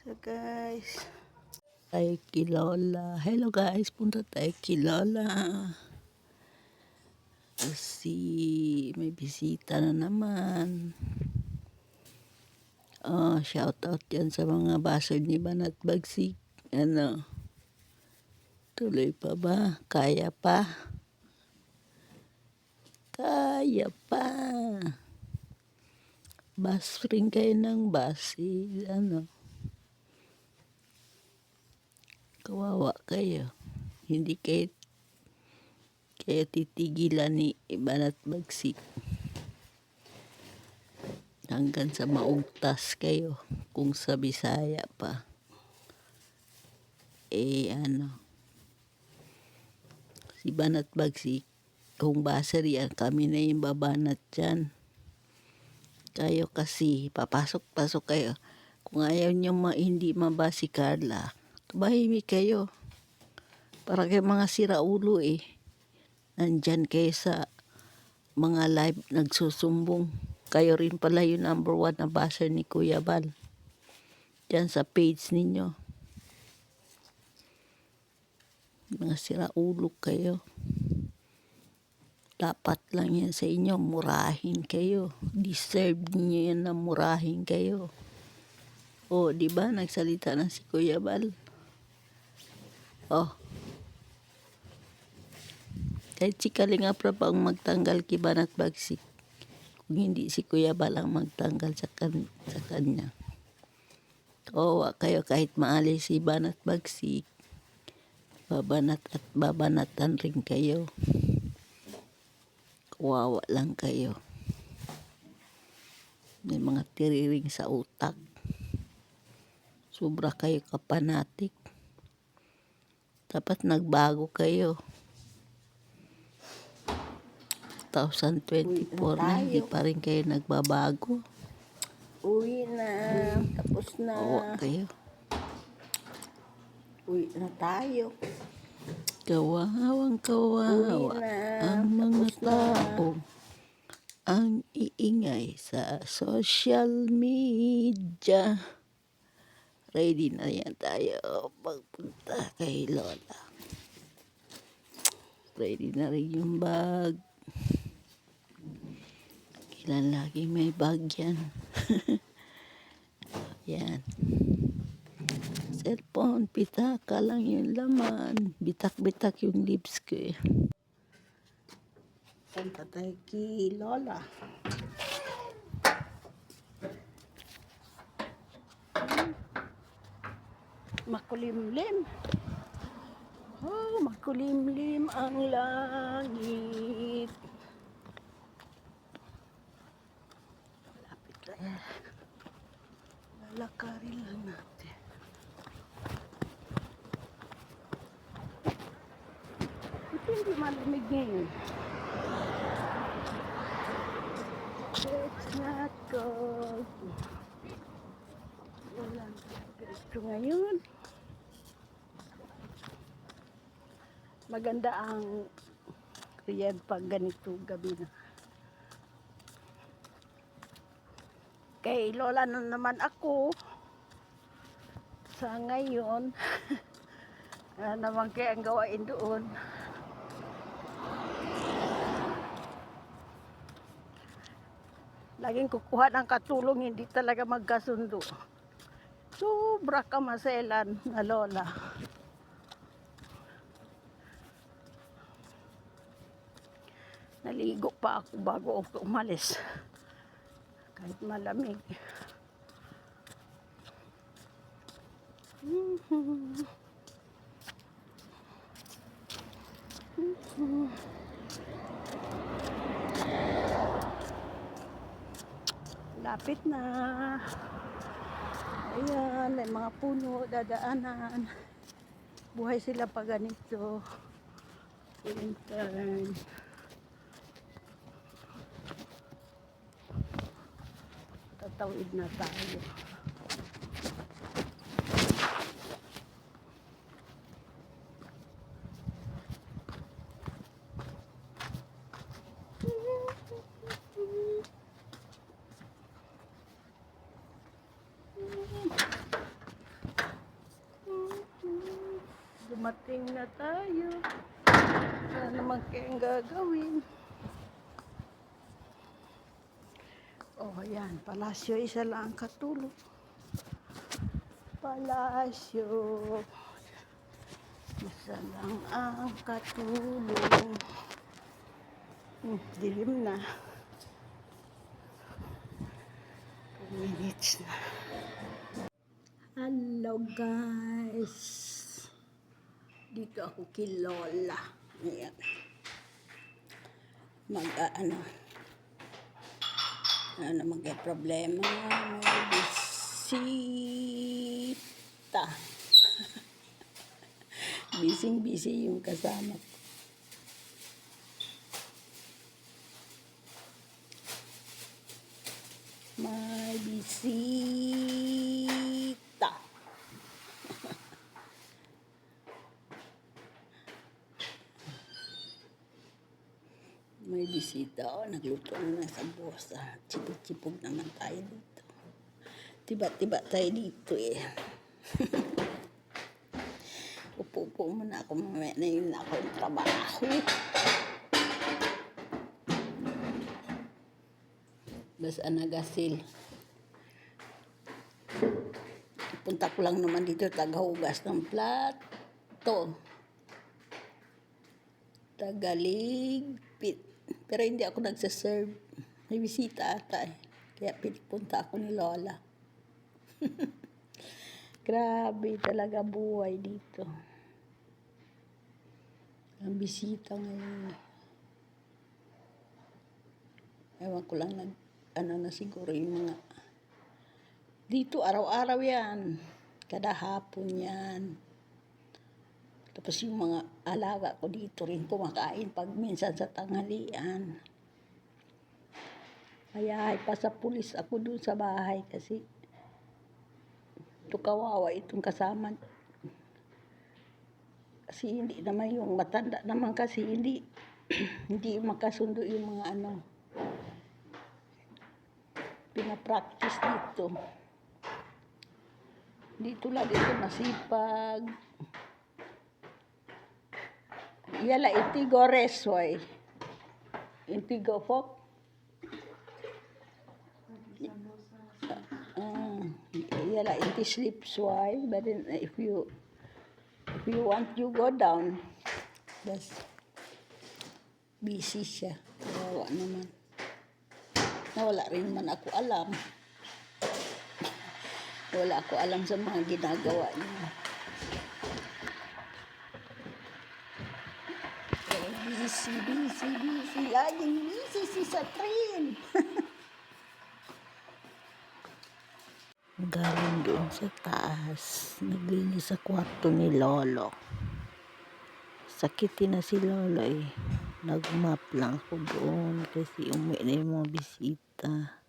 So guys, tayo kay Lola. Hello guys, punta tayo kay Lola. Kasi may bisita na naman. Oh, shout out yan sa mga bastard ni Banat Bagsik. Ano? Tuloy pa ba? Kaya pa? Kaya pa. Bus rin kayo ng bus. Eh, ano? Kawawa kayo. Hindi kayo kaya titigilan ni Banat Bagsik. Hanggang sa maugtas kayo kung sa Bisaya pa. Eh ano, si Banat Bagsik, kung baser yan, kami na yung babanat dyan. Kayo kasi, papasok-pasok kayo. Kung ayaw nyo ma, hindi maba si tumahimik kayo. Para kayo mga siraulo eh. Nandyan kayo sa mga live nagsusumbong. Kayo rin pala yung number one na baser ni Kuya Bal. Diyan sa page ninyo. Mga siraulo kayo. Dapat lang yan sa inyo, murahin kayo. Deserve niyo yan na murahin kayo. O, di ba nagsalita na si Kuya Bal? Oh. Kahit si Kalinga Prab ang magtanggal kay Banat Bagsik. Kung hindi si Kuya Bal ang magtanggal sa, kan sa kanya. Kawawa kayo kahit maalis si Banat Bagsik. Babanat at babanatan rin kayo. Kawawa lang kayo. May mga tiriring sa utak. Sobra kayo kapanatik. Dapat nagbago kayo. 2024 na, hindi pa rin kayo nagbabago. Uwi na. Tapos na. Kawawa kayo. Uwi na tayo. Kawawang kawawa ang mga tao ang iingay sa social media. Ready na yan tayo pagpunta kay Lola. Ready na rin yung bag. Kailan lagi may bag yan. yan. Cellphone, pitaka lang yung laman. Bitak-bitak yung lips ko eh. Punta tayo kay Lola. Makulimlim. Oh, makulimlim ang langit. Malapit lang. Lalakarin lang natin. Ito hindi malamig ngayon. It's not cold. Wala ito ngayon. Maganda ang riyan pag ganito gabi na. Kay Lola na naman ako. Sa ngayon, ano naman kaya ang gawain doon. Laging kukuha ng katulong, hindi talaga magkasundo. Sobra ka maselan na lola. Naligo pa ako bago ako umalis. Kahit malamig. Lapit na. Ayan, may mga puno, dadaanan. Buhay sila pa ganito. Winter. Tatawid na tayo. Dumating na tayo. Ano naman kayang gagawin? Oh, yan. Palasyo, isa lang ang katulog. Palasyo. Isa lang ang katulong. Hmm, dilim na. Two minutes na. Hello guys. Dito ako kay Lola. Ayan. Mag, ah, ano, ano magka problema. May bisita. Bising busy yung kasama ko. May bisita. May bisita. Oh, nagluto na sa bosa. Chipog-chipog naman tayo dito. Tiba-tiba tayo dito eh. Upo-upo muna ako mamaya na yun ako yung trabaho. Basta nagasil. Punta ko lang naman dito tagahugas ng plato. Tagaligpit. Pero hindi ako nagsaserve. May bisita ata eh. Kaya pinapunta ako ni Lola. Grabe talaga buhay dito. Ang bisita ngayon. Ewan ko lang nag, ano na siguro yung mga, dito araw-araw yan. Kada hapon yan. Tapos yung mga alaga ko dito rin kumakain pag minsan sa tanghalian. Kaya pa sa pulis ako dun sa bahay kasi ito kawawa itong kasama. Kasi hindi naman yung matanda naman kasi hindi hindi makasundo yung mga ano pinapractice dito. Dito lang dito masipag. Yala itigo resway. Intigo fok. Uh, yala inti sleep sway. But then if you if you want you go down. That's busy siya. Kawawa naman. Na wala rin man ako alam. Wala ako alam sa mga ginagawa niya. Eh, busy, busy, busy. Laging busy si sa train. Galing doon sa taas. Naglinis sa kwarto ni Lolo. Sakitin na si Lolo eh. Nagmap lang ako doon kasi umuwi na yung mga bisita.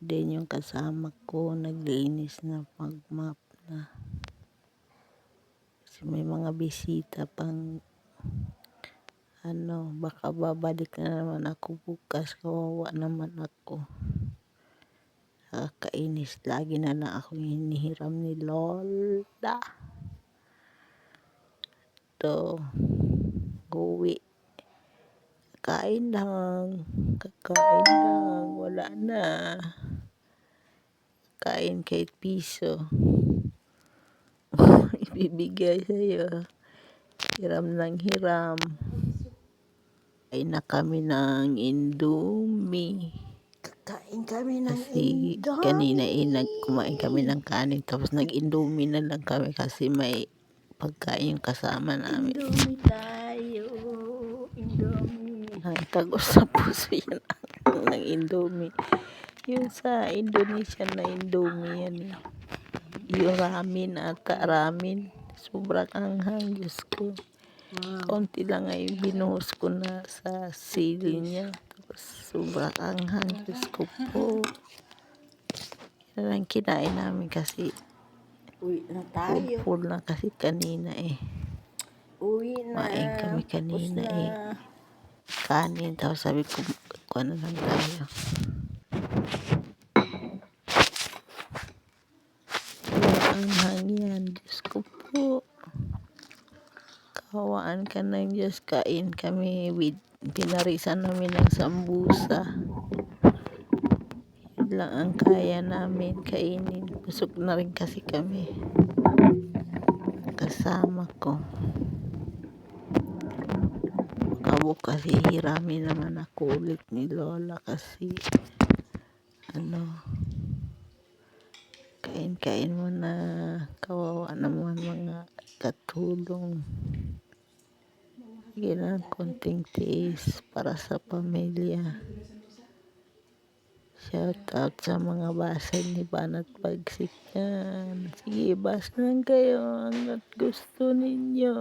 Then yung kasama ko naglinis na magmap na. Kasi may mga bisita pang ano, baka babalik na naman ako bukas. Kawawa naman ako. Nakakainis. Lagi na lang ako hinihiram ni Lola. To, uwi. Kain lang. Kakain lang. Wala na. Kain kahit piso. Ibibigay sa'yo. Hiram ng hiram. Kain na kami ng Indomie. Kakain kami ng Kasi kanina eh, nag, kumain kami ng kanin tapos nag-indomie na lang kami kasi may pagkain yung kasama namin. Indomie tayo. Indomie. Ay, tagos sa puso yan ng indomie. Yung sa Indonesia na indomie yan eh. Yung ramen ata, ramen. Sobrang anghang, Diyos ko. Wow. Konti lang ay binuhos ko na sa sili niya. Tapos sobrang anghang, Diyos ko po. Yan ang kinain namin kasi Uwi na tayo. full na kasi kanina eh. Uwi na. Kumain kami kanina Tapos eh. na. Kanin, tapos sabi ko, kuha na lang tayo. Walang anghang yan, Diyos ko po. Hawaan ka ng Diyos, kain kami with pinarisan namin ng sambusa. Yun lang ang kaya namin kainin. Busog na rin kasi kami. Kasama ko. Baka bukas hihiramin naman ako ulit ni Lola kasi ano kain-kain mo na kawawa naman mga katulong Bigyan ng konting tiis para sa pamilya. Shout out sa mga basay ni Banat Pagsik yan. Sige, bas lang kayo hanggat gusto ninyo.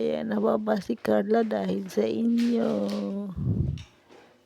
Kaya nababa si Carla dahil sa inyo.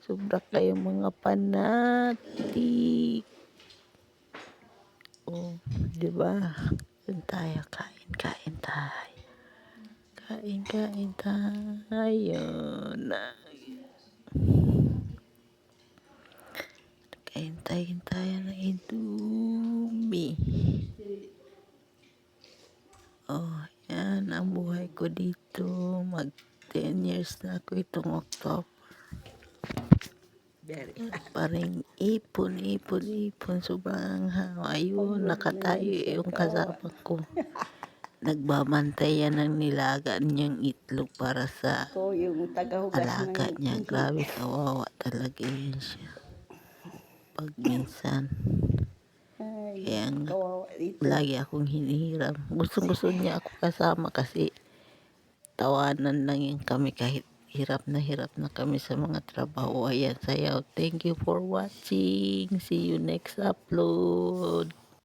Sobra kayo mga panatik. Oh, di ba? Doon tayo, kain, kain tayo. Kain, kain tayo. Kain tayo, tayo ng indomie. Oh, yan ang buhay ko dito. Mag 10 years na ako itong October. Very rin ipon, ipon, ipon. Sobrang hawa. Ayun, nakatayo yung kasama ko. Nagbabantay yan ng nilaga niyang itlog para sa Ako yung tagahugas alaga ng niya. Grabe kawawa talaga yan siya. Pag minsan, Ay, kaya nga, kawawa dito. lagi akong hinihiram. Gusto gusto niya ako kasama kasi tawanan lang yan kami kahit hirap na hirap na kami sa mga trabaho. Ayan, sayaw. Thank you for watching. See you next upload.